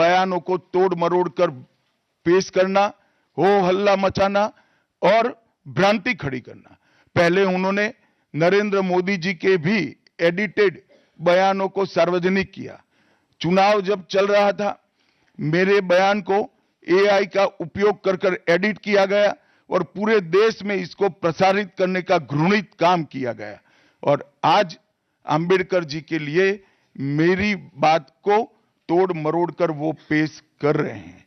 बयानों को तोड़ मरोड़ कर पेश करना, हो हल्ला मचाना और भ्रांति खड़ी करना। पहले उन्होंने नरेंद्र मोदी जी के भी एडिटेड बयानों को सार्वजनिक किया। चुनाव जब चल रहा था, मेरे बयान को एआई का उपयोग कर कर एडिट किया गया और पूरे देश में इसको प्रसारित करने का घृणित काम किया गया। और आज अंबेडकर जी के लिए मेरी बात को तोड़ मरोड़ कर वो पेश कर रहे हैं।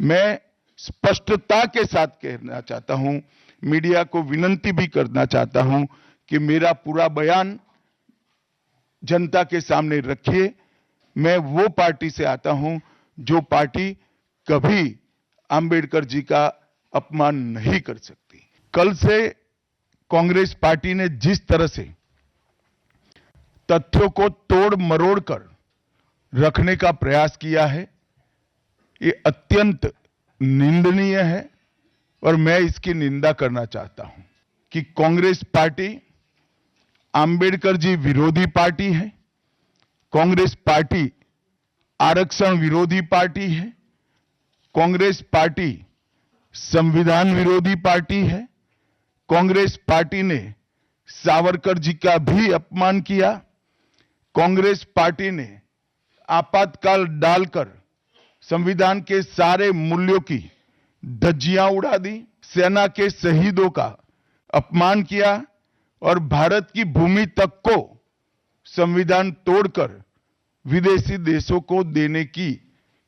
मैं स्पष्टता के साथ कहना चाहता हूँ, मीडिया को विनंती भी करना चाहता हूँ कि मेरा पूरा बयान जनता के सामने रखिए मैं वो पार्टी से आता हूँ जो पार्टी कभी अंबेडकर जी का अपमान नहीं कर सकती। कल से कांग्रेस पार्टी ने जिस तरह से तथ्यों को तोड़ मरोड़ कर रखने का प्रयास किया है। ये अत्यंत निंदनीय है और मैं इसकी निंदा करना चाहता हूँ कि कांग्रेस पार्टी, आंबेडकर जी विरोधी पार्टी है, कांग्रेस पार्टी आरक्षण विरोधी पार्टी है, कांग्रेस पार्टी संविधान विरोधी पार्टी है, कांग्रेस पार्टी ने सावरकर जी का भी अपमान किया, कांग्रेस पार्टी ने आपातकाल डालकर संविधान के सारे मूल्यों की धज्जियाँ उड़ा दी, सेना के शहीदों का अपमान किया और भारत की भूमि तक को संविधान तोड़कर विदेशी देशों को देने की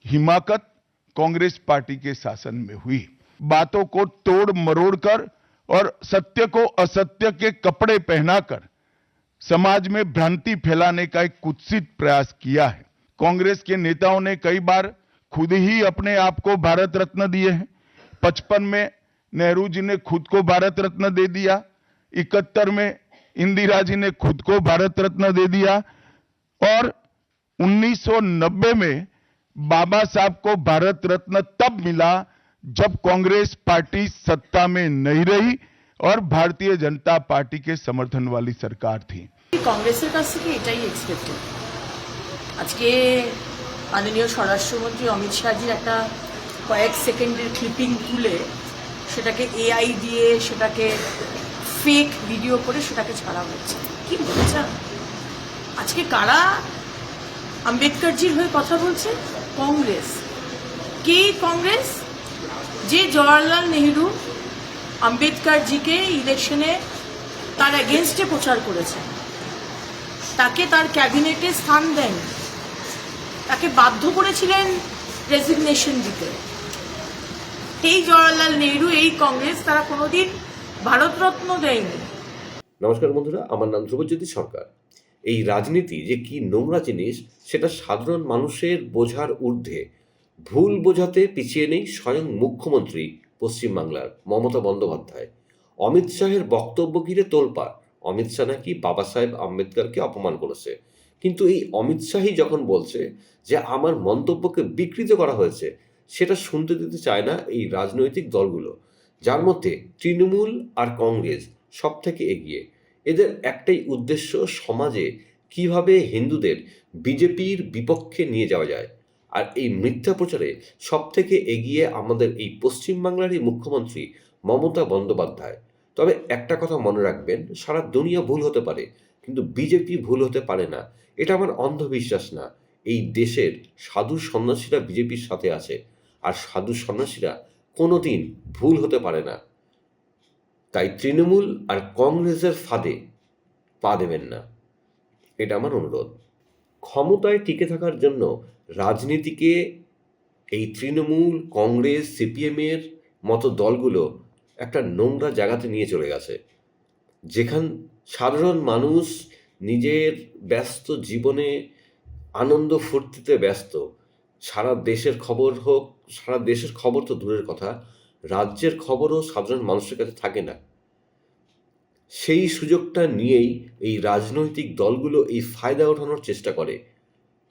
हिमाकत कांग्रेस पार्टी के शासन में हुई। बातों को तोड़ मरोड़ कर और सत्य को असत्य के कपड़े पहनाकर समाज में भ्रांति फैलाने का एक कुत्सित प्रयास किया है। कांग्रेस के नेताओं ने कई बार खुद ही अपने आप को भारत रत्न दिए हैं। पचपन में नेहरू जी ने खुद को भारत रत्न दे दिया। इकहत्तर में इंदिरा जी ने खुद को भारत रत्न दे दिया। और 1990 में बाबा साहब को भारत रत्न तब मिला जब कांग्रेस पार्टी सत्ता में नहीं रही और भारतीय जनता पार्टी के समर्थन वाली सरकार थी। कांग्रेस सरकार আজকে মাননীয় স্বরাষ্ট্রমন্ত্রী অমিত শাহজির একটা কয়েক সেকেন্ডের ক্লিপিং তুলে সেটাকে এআই দিয়ে সেটাকে ফেক ভিডিও করে সেটাকে ছাড়া হচ্ছে কি বলছেন আজকে কারা আম্বেদকরজির হয়ে কথা বলছে? কংগ্রেস। কে কংগ্রেস? যে জওয়াহরলাল নেহরু আম্বেদকরজিকে ইলেকশনে তার এগেনস্টে প্রচার করেছে। তাকে তার ক্যাবিনেটে স্থান দেন তাকে বাধ্য করেছিলেন রেজিগনেশন দিতে। এই জওয়াহরলাল নেহরু, এই কংগ্রেস তারা কোনোদিন ভারতরত্ন দেয়নি। নমস্কার বন্ধুরা, আমার নাম ধ্রুবজ্যোতি সরকার। এই রাজনীতি যে কি নোংরা জিনিস, সেটা সাধারণ মানুষের বোঝার ঊর্ধ্বে। ভুল বোঝাতে পিছিয়ে নেই স্বয়ং মুখ্যমন্ত্রী পশ্চিমবাংলার মমতা বন্দ্যোপাধ্যায়। অমিত শাহের বক্তব্য ঘিরে তোলপাড়। অমিত শাহ নাকি বাবা সাহেব আম্বেদকরকে অপমান করেছে। কিন্তু এই অমিত শাহই যখন বলছে যে আমার মন্তব্যকে বিকৃত করা হয়েছে, সেটা শুনতে দিতে চায় না এই রাজনৈতিক দলগুলো। যার মধ্যে তৃণমূল আর কংগ্রেস সব থেকে এগিয়ে। এদের একটাই উদ্দেশ্য সমাজে কীভাবে হিন্দুদের বিজেপির বিপক্ষে নিয়ে যাওয়া যায়। আর এই মিথ্যা প্রচারে সব থেকে এগিয়ে আমাদের এই পশ্চিমবাংলারই মুখ্যমন্ত্রী মমতা বন্দ্যোপাধ্যায়। তবে একটা কথা মনে রাখবেন, সারা দুনিয়া ভুল হতে পারে। কিন্তু বিজেপি ভুল হতে পারে না। এটা আমার অন্ধবিশ্বাস না। এই দেশের সাধু সন্ন্যাসীরা বিজেপির সাথে আছে। আর সাধু সন্ন্যাসীরা কোনোদিন ভুল হতে পারে না। তাই তৃণমূল আর কংগ্রেসের ফাঁদে পা দেবেন না। এটা আমার অনুরোধ। ক্ষমতায় টিকে থাকার জন্য রাজনীতিকে এই তৃণমূল, কংগ্রেস, সিপিএমের মতো দলগুলো একটা নোংরা জায়গাতে নিয়ে চলে গেছে। যেখান সাধারণ মানুষ নিজের ব্যস্ত জীবনে আনন্দ ফুর্তিতে ব্যস্ত। সারা দেশের খবর হোক, সারা দেশের খবর তো দূরের কথা, রাজ্যের খবরও সাধারণ মানুষের কাছে থাকে না। সেই সুযোগটা নিয়েই এই রাজনৈতিক দলগুলো এই ফায়দা ওঠানোর চেষ্টা করে।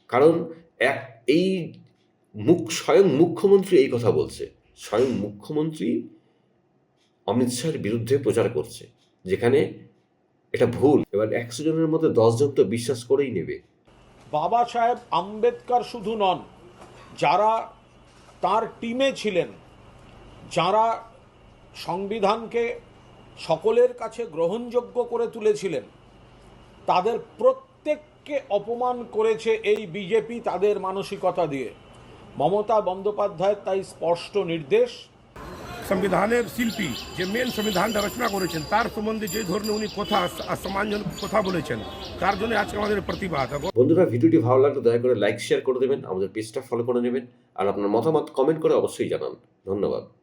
কারণ এক, এই মুখ, স্বয়ং মুখ্যমন্ত্রী এই কথা বলছে। স্বয়ং মুখ্যমন্ত্রী অমিত শাহের বিরুদ্ধে প্রচার করছে। যেখানে এটা ভুল। এবার একশো জনের মধ্যে দশজন তো বিশ্বাস করেই নেবে। বাবা সাহেব আম্বেদকর শুধু নন, যারা তার টিমে ছিলেন, যারা সংবিধানকে সকলের কাছে গ্রহণযোগ্য করে তুলেছিলেন, তাদের প্রত্যেককে অপমান করেছে এই বিজেপি তাদের মানসিকতা দিয়ে। মমতা বন্দ্যোপাধ্যায়ের তাই স্পষ্ট নির্দেশ সংবিধানের শিল্পী, যে মেন সংবিধানটা রচনা করেছেন, তার সম্বন্ধে যে ধরনের উনি কথা সম্মানজনক কথা বলেছেন, তার জন্য আজকে আমাদের প্রতিবাদ। বন্ধুরা, ভিডিওটি ভালো লাগলে দয়া করে লাইক শেয়ার করে দেবেন, আমাদের পেজটা ফলো করে নেবেন, আর আপনার মতামত কমেন্ট করে অবশ্যই জানান। ধন্যবাদ।